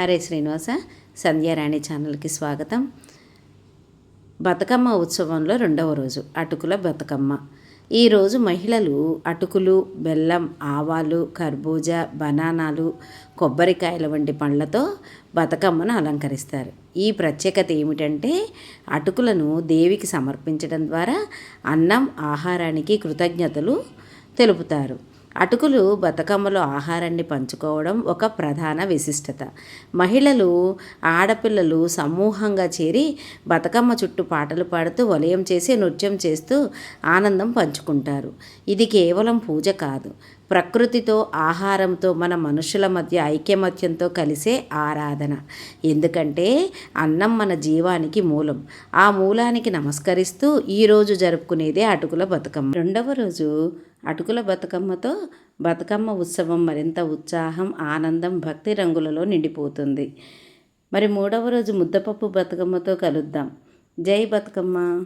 హరే శ్రీనివాస సంధ్యారాణి ఛానల్కి స్వాగతం. బతుకమ్మ ఉత్సవంలో రెండవ రోజు అటుకుల బతుకమ్మ. ఈరోజు మహిళలు అటుకులు బెల్లం ఆవాలు కర్బూజా బనానాలు కొబ్బరికాయల వంటి పండ్లతో బతుకమ్మను అలంకరిస్తారు. ఈ ప్రత్యేకత ఏమిటంటే అటుకులను దేవికి సమర్పించడం ద్వారా అన్నం ఆహారానికి కృతజ్ఞతలు తెలుపుతారు. అటుకులు బతుకమ్మలో ఆహారాన్ని పంచుకోవడం ఒక ప్రధాన విశిష్టత. మహిళలు ఆడపిల్లలు సమూహంగా చేరి బతుకమ్మ చుట్టూ పాటలు పాడుతూ వలయం చేసి నృత్యం చేస్తూ ఆనందం పంచుకుంటారు. ఇది కేవలం పూజ కాదు. ప్రకృతితో ఆహారంతో మన మనుషుల మధ్య ఐక్యమత్యంతో కలిసే ఆరాధన. ఎందుకంటే అన్నం మన జీవానికి మూలం. ఆ మూలానికి నమస్కరిస్తూ ఈరోజు జరుపుకునేదే అటుకుల బతుకమ్మ. రెండవ రోజు అటుకుల బతుకమ్మతో బతుకమ్మ ఉత్సవం మరింత ఉత్సాహం ఆనందం భక్తి రంగులలో నిండిపోతుంది. మరి మూడవ రోజు ముద్దపప్పు బతుకమ్మతో కలుద్దాం. జై బతుకమ్మ.